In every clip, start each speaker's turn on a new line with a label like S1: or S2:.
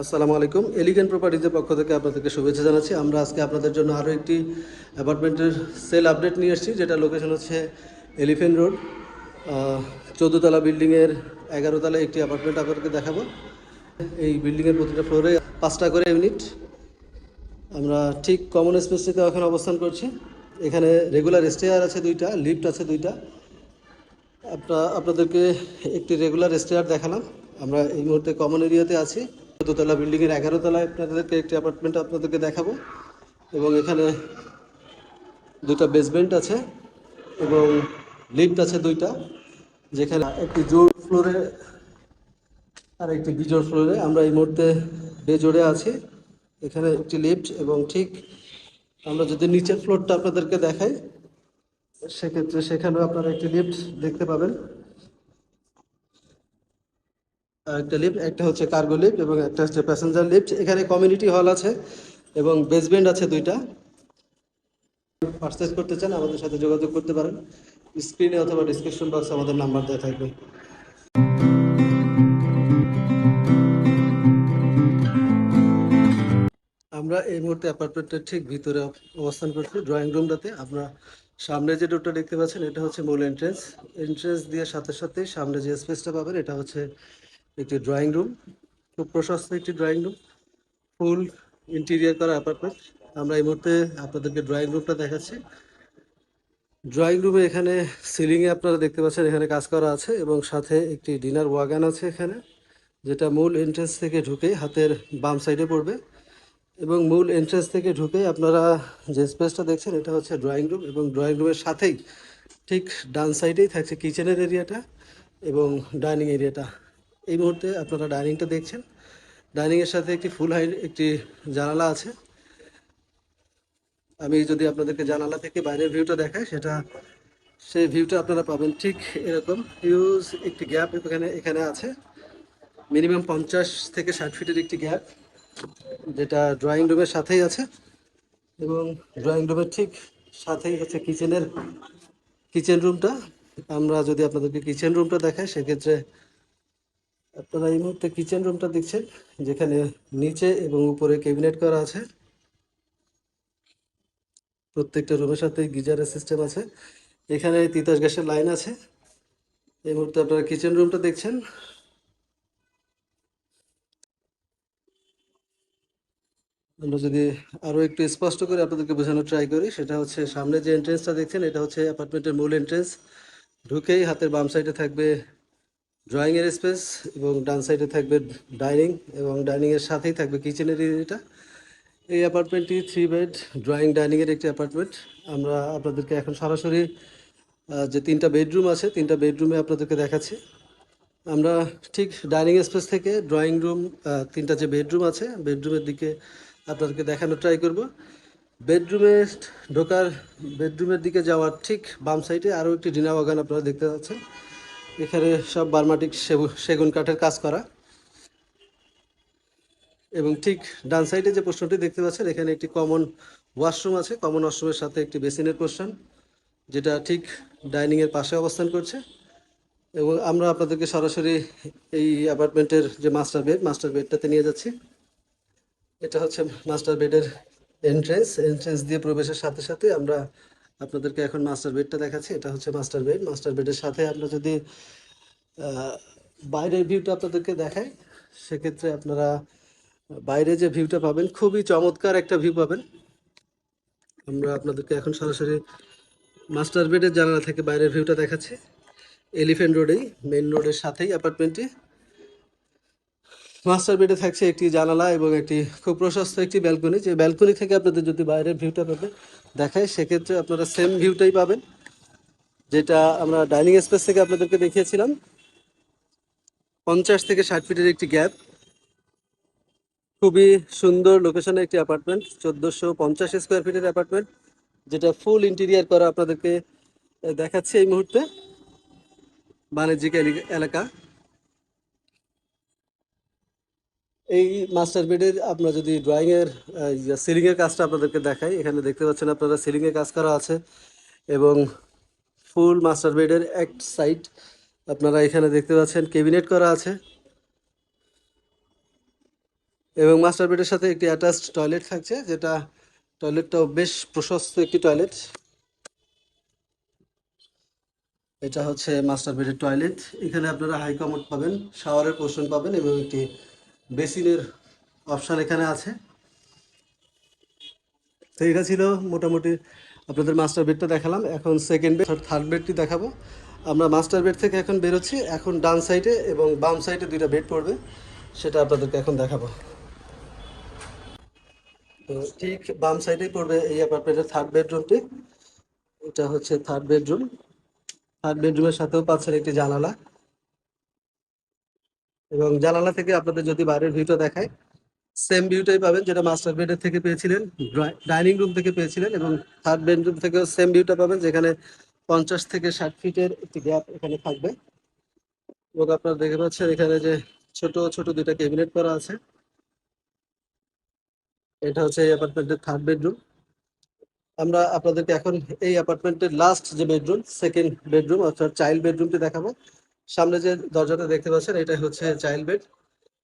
S1: আসসালামু আলাইকুম। এলিগেন্ট প্রপার্টিজের পক্ষ থেকে আপনাদেরকে শুভেচ্ছা জানাচ্ছি। আমরা আজকে আপনাদের জন্য আরও একটি অ্যাপার্টমেন্টের সেল আপডেট নিয়ে এসেছি যেটা লোকেশন হচ্ছে এলিফেন্ট রোড চোদ্দোতলা বিল্ডিংয়ের এগারোতলা একটি অ্যাপার্টমেন্ট আপনাদেরকে দেখাবো। এই বিল্ডিংয়ের প্রতিটা ফ্লোরে পাঁচটা করে ইউনিট। আমরা ঠিক কমন স্পেসটিতে এখন অবস্থান করছি। এখানে রেগুলার স্টেয়ার আছে দুইটা লিফট আছে দুইটা। আপনার, আপনাদেরকে একটি রেগুলার স্টেয়ার দেখালাম। আমরা এই মুহূর্তে কমন এরিয়াতে আছি। দোতলা বিল্ডিংয়ের এগারো তলায় আপনাদেরকে একটি অ্যাপার্টমেন্ট আপনাদেরকে দেখাবো। এবং এখানে দুটা বেসমেন্ট আছে এবং লিফট আছে দুইটা, যেখানে একটি জোর ফ্লোরে আর একটি বিজোড় ফ্লোরে আমরা এই মুহূর্তে বেজোড়ে আছি। এখানে একটি লিফট এবং ঠিক আমরা যদি নিচের ফ্লোরটা আপনাদেরকে দেখাই, সেক্ষেত্রে সেখানেও আপনারা একটি লিফট দেখতে পাবেন। একটা লিফট একটা হচ্ছে কার্গো লিফট এবং একটা হচ্ছে প্যাসেঞ্জার লিফট এখানে কমিউনিটি হল আছে এবং বেসমেন্ট আছে দুইটা। পারচেস করতে চান, আমাদের সাথে যোগাযোগ করতে পারেন। স্ক্রিনে অথবা ডিসক্রিপশন বক্সে আমাদের নাম্বার দেওয়া থাকবে। আমরা এই মুহূর্তে অ্যাপার্টমেন্টের ঠিক ভিতরে অবস্থান করছি ড্রয়িং রুমটাতে আমরা সামনে যে ডোরটা দেখতে পাচ্ছেন, এটা হচ্ছে মূল এন্ট্রেন্স এন্ট্রেন্স দিয়ে সাথে সাথে সামনে যে স্পেসটা পাবেন, এটা হচ্ছে একটি ড্রয়িং রুম খুব প্রশস্ত একটি ড্রয়িং রুম ফুল ইন্টেরিয়ার করা অ্যাপার্টমেন্ট আমরা এই মুহূর্তে আপনাদেরকে ড্রয়িং রুমটা দেখাচ্ছি। ড্রয়িং রুমে এখানে সিলিংয়ে আপনারা দেখতে পাচ্ছেন এখানে কাজ করা আছে এবং সাথে একটি ডিনার ওয়াগান আছে এখানে, যেটা মূল এন্ট্রেন্স থেকে ঢুকে হাতের বাম সাইডে পড়বে। এবং মূল এন্ট্রেন্স থেকে ঢুকে আপনারা যে স্পেসটা দেখছেন এটা হচ্ছে ড্রয়িং রুম এবং ড্রয়িং রুমের সাথেই ঠিক ডান সাইডেই থাকছে কিচেনের এরিয়াটা এবং ডাইনিং এরিয়াটা এই মুহূর্তে আপনারা ডাইনিংটা দেখছেন। ডাইনিংয়ের সাথে একটি ফুল হাইট একটি জানালা আছে। আমি যদি আপনাদেরকে জানালা থেকে বাইরের ভিউটা দেখাই, সেটা সেই ভিউটা আপনারা পাবেন ঠিক এরকম। হিউজ একটি গ্যাপ এখানে এখানে আছে। মিনিমাম পঞ্চাশ থেকে ষাট ফিটের একটি গ্যাপ যেটা ড্রয়িং রুমের সাথেই আছে। এবং ড্রয়িং রুমের ঠিক সাথেই হচ্ছে কিচেনের কিচেন রুমটা আমরা যদি আপনাদেরকে কিচেন রুমটা দেখাই, সেক্ষেত্রে আপনারা এই মুহূর্তে কিচেন রুমটা দেখছেন, যেখানে নিচে এবং উপরে ক্যাবিনেট করা আছে। প্রত্যেকটা রুমের সাথে গিজারের সিস্টেম আছে। এখানে তিতাস গ্যাসের লাইন আছে। এই মুহূর্তে আপনারা কিচেন রুমটা দেখছেন। আমরা যদি আরও একটু স্পষ্ট করে আপনাদেরকে বোঝানোর ট্রাই করি, সেটা হচ্ছে সামনে যে এন্ট্রেন্সটা দেখছেন, এটা হচ্ছে অ্যাপার্টমেন্টের মূল এন্ট্রেন্স ঢুকেই হাতের বাম সাইডে থাকবে ড্রয়িং এর স্পেস এবং ডান সাইডে থাকবে ডাইনিং এবং ডাইনিং এর সাথেই থাকবে কিচেনের এরিয়াটা এই অ্যাপার্টমেন্টটি থ্রি বেড ড্রয়িং ডাইনিং এর একটি অ্যাপার্টমেন্ট আমরা আপনাদেরকে এখন সরাসরি যে তিনটা বেডরুম আছে, তিনটা বেডরুমে আপনাদেরকে দেখাচ্ছি। আমরা ঠিক ডাইনিং স্পেস থেকে ড্রয়িং রুম তিনটা যে বেডরুম আছে বেডরুমের দিকে আপনাদেরকে দেখানোর ট্রাই করব। বেডরুমে ঢোকার বেডরুমের দিকে যাওয়ার ঠিক বাম সাইডে আরও একটি ডিনা বাগান আপনারা দেখতে পাচ্ছেন। এখানে সব বার্মাটিক সেগু- সেগুন কাঠের কাজ করা। এবং ঠিক ডান সাইডে যে প্রশ্নটি দেখতে পাচ্ছেন, এখানে একটি কমন ওয়াশরুম আছে। কমন ওয়াশরুমের সাথে একটি বেসিনের পোর্শন যেটা ঠিক ডাইনিংয়ের পাশে অবস্থান করছে। এবং আমরা আপনাদেরকে সরাসরি এই অ্যাপার্টমেন্টের যে মাস্টার বেড, মাস্টার বেডটাতে নিয়ে যাচ্ছি। এটা হচ্ছে মাস্টার বেডের এন্ট্রেন্স এন্ট্রেন্স দিয়ে প্রবেশের সাথে সাথে আমরা আপনাদেরকে এখন মাস্টার বেডটা দেখাচ্ছি, এটা হচ্ছে মাস্টার বেড মাস্টার বেডের সাথে আমরা যদি বাইরের ভিউটা আপনাদেরকে দেখাই, সেক্ষেত্রে আপনারা বাইরে যে ভিউটা পাবেন, খুবই চমৎকার একটা ভিউ পাবেন। আমরা আপনাদেরকে এখন সরাসরি মাস্টার বেডের জানালা থেকে বাইরের ভিউটা দেখাচ্ছি। এলিফ্যান্ট রোডেই মেন রোডের সাথেই অ্যাপার্টমেন্টটি মাস্টার বেডে থাকছে একটি জানালা এবং একটি খুব প্রশস্ত একটি ব্যালকনি। যে ব্যালকনি থেকে আপনাদের যদি বাইরের ভিউটা পাবে দেখায়, সেক্ষেত্রে আপনারা সেম ভিউটাই পাবেন, যেটা আমরা ডাইনিং স্পেস থেকে আপনাদেরকে দেখিয়েছিলাম। পঞ্চাশ থেকে ষাট ফিটের একটি গ্যাপ খুবই সুন্দর লোকেশনে একটি অ্যাপার্টমেন্ট চোদ্দোশো পঞ্চাশ স্কোয়ার ফিটের অ্যাপার্টমেন্ট যেটা ফুল ইন্টেরিয়ার করা আপনাদেরকে দেখাচ্ছি এই মুহূর্তে। বাণিজ্যিক এলাকা। এই মাস্টার বেডের আমরা যদি ড্রয়িং এর সিলিং এর কাজটা আপনাদেরকে দেখাই, এখানে দেখতে পাচ্ছেন আপনারা সিলিং এর কাজ করা আছে এবং ফুল মাস্টার বেডের এক সাইড আপনারা এখানে দেখতে পাচ্ছেন ক্যাবিনেট করা আছে এবং মাস্টার বেডের সাথে একটি অ্যাটাচড টয়লেট থাকছে, যেটা টয়লেটটাও বেশ প্রশস্ত একটি টয়লেট এটা হচ্ছে মাস্টার বেডের টয়লেট এখানে আপনারা হাই কমোড পাবেন শাওয়ারের পোর্শন পাবেন এবং একটি বেসিনের অপশন এখানে আছে। তো এটা ছিল মোটামুটি আপনাদের মাস্টার বেডটা দেখালাম। এখন সেকেন্ড বেড থার্ড বেডটি দেখাবো। আমরা মাস্টার বেড থেকে এখন বেরোচ্ছি। এখন ডান সাইডে এবং বাম সাইডে দুইটা বেড পড়বে। সেটা আপনাদেরকে এখন দেখাবো। তো ঠিক বাম সাইডেই পড়বে এই অ্যাপার্টমেন্টের থার্ড বেডরুমটি এটা হচ্ছে থার্ড বেডরুম থার্ড বেডরুমের সাথেও পাচ্ছেন একটি জানালা। এবং জানালা থেকে আপনাদের যদি বাইরের ভিউটা দেখায় সেম ভিউটাই পাবেন যেটা মাস্টার বেডের থেকে পেয়েছিলেন ডাইনিং রুম থেকে পেয়েছিলেন এবং থার্ড বেডরুম থেকেও সেম ভিউটা পাবেন যেখানে পঞ্চাশ থেকে ষাট ফিটের একটি গ্যাপ এখানে থাকবে। এবং আপনারা দেখতে পাচ্ছেন এখানে যে ছোট ছোট দুইটা ক্যাবিনেট করা আছে। এটা হচ্ছে এই অ্যাপার্টমেন্টের থার্ড বেডরুম আমরা আপনাদেরকে এখন এই অ্যাপার্টমেন্টের লাস্ট যে বেডরুম সেকেন্ড বেডরুম অর্থাৎ চাইল্ড বেডরুমটি দেখাবো। সামনে যে দরজাটা দেখতে পাচ্ছেন এটা হচ্ছে চাইল্ড বেড।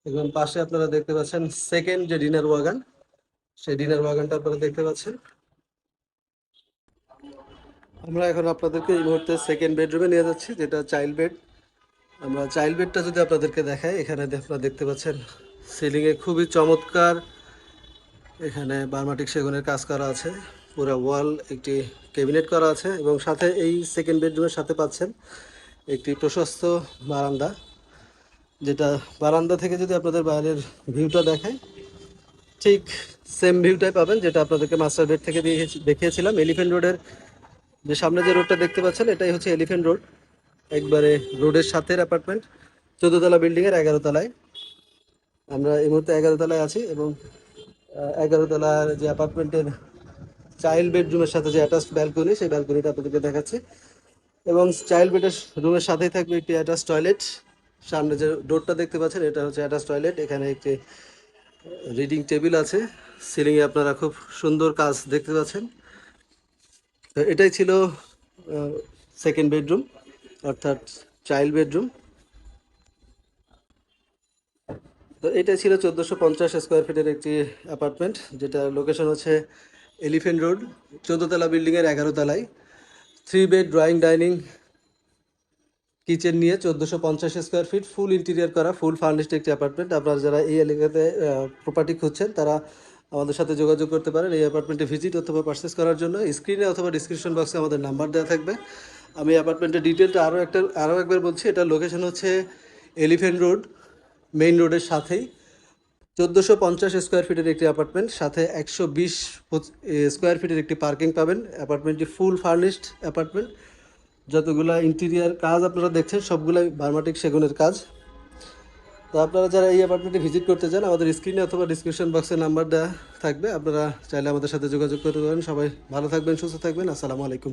S1: এবং পাশে আপনারা দেখতে পাচ্ছেন সেকেন্ড যে ডিনার ওয়াগান সেই ডিনার ওয়াগানটা আপনারা দেখতে পাচ্ছেন। আমরা এখন আপনাদেরকে এই মুহূর্তে সেকেন্ড বেডরুমে নিয়ে যাচ্ছি, যেটা চাইল্ড বেড। আমরা চাইল্ড বেডটা যদি আপনাদেরকে দেখাই, এখানে আপনারা দেখতে পাচ্ছেন সিলিংয়ে খুবই চমৎকার। এখানে বার্মাটিক সেগুনের কাজ করা আছে, পুরো ওয়াল একটি ক্যাবিনেট করা আছে, এবং সাথে এই সেকেন্ড বেডরুমের সাথে পাচ্ছেন একটি প্রশস্ত বারান্দা, যেটা বারান্দা থেকে যদি আপনাদের বাইরের ভিউটা দেখায় ঠিক সেম ভিউটাই পাবেন যেটা আপনাদেরকে মাস্টার বেড থেকে দেখিয়েছিলাম এলিফেন্ট রোডের যে সামনে যে রোডটা দেখতে পাচ্ছেন, এটাই হচ্ছে এলিফেন্ট রোড একবারে রোডের সাথে অ্যাপার্টমেন্ট চোদ্দতলা বিল্ডিংয়ের এগারো তলায় আমরা এই মুহূর্তে এগারো তলায় আছি এবং এগারো তলার যে অ্যাপার্টমেন্টের চাইল্ড বেডরুমের সাথে যে অ্যাটাচ ব্যালকনি সেই ব্যালকনিটা আপনাদেরকে দেখাচ্ছি। এবং চাইল্ড বেডের রুমের সাথেই থাকবে একটি অ্যাটাচ টয়লেট। সামনে যে ডোরটা দেখতে পাচ্ছেন, এটা হচ্ছে অ্যাটাচ টয়লেট। এখানে একটি রিডিং টেবিল আছে। সিলিংয়ে আপনারা খুব সুন্দর কাজ দেখতে পাচ্ছেন। তো এটাই ছিল সেকেন্ড বেডরুম অর্থাৎ চাইল্ড বেডরুম। তো এটা ছিল চোদ্দোশো পঞ্চাশ স্কোয়ার ফিটের একটি অ্যাপার্টমেন্ট যেটা লোকেশন হচ্ছে এলিফেন্ট রোড চোদ্দোতলা বিল্ডিংয়ের এগারো তলায়। Three bed drawing dining kitchen নিয়ে চোদ্দোশো পঞ্চাশ স্কোয়ার ফিট ফুল ইন্টেরিয়ার করা ফুল ফার্নিশড একটি অ্যাপার্টমেন্ট আপনারা যারা এই এলাকাতে প্রপার্টি খুঁজছেন, তারা আমাদের সাথে যোগাযোগ করতে পারেন এই অ্যাপার্টমেন্টে ভিজিট অথবা পারচেস করার জন্য। স্ক্রিনে অথবা ডিসক্রিপশন বক্সে আমাদের নাম্বার দেওয়া থাকবে। আমি অ্যাপার্টমেন্টের ডিটেলটা আরও একটা আরও একবার বলছি, এটা লোকেশন হচ্ছে এলিফেন্ট রোড মেইন রোডের সাথেই। চোদ্দোশো পঞ্চাশ স্কোয়ার ফিটের একটি অ্যাপার্টমেন্ট সাথে একশো বিশ স্কোয়ার ফিটের একটি পার্কিং পাবেন। অ্যাপার্টমেন্টটি ফুল ফার্নিশড অ্যাপার্টমেন্ট যতগুলা ইন্টেরিয়ার কাজ আপনারা দেখছেন, সবগুলাই বার্মাটিক সেগুনের কাজ। তো আপনারা যারা এই অ্যাপার্টমেন্টে ভিজিট করতে চান, আমাদের স্ক্রিনে অথবা ডিসক্রিপশন বক্সে নাম্বার দেওয়া থাকবে। আপনারা চাইলে আমাদের সাথে যোগাযোগ করতে পারেন। সবাই ভালো থাকবেন, সুস্থ থাকবেন। আসসালামু আলাইকুম।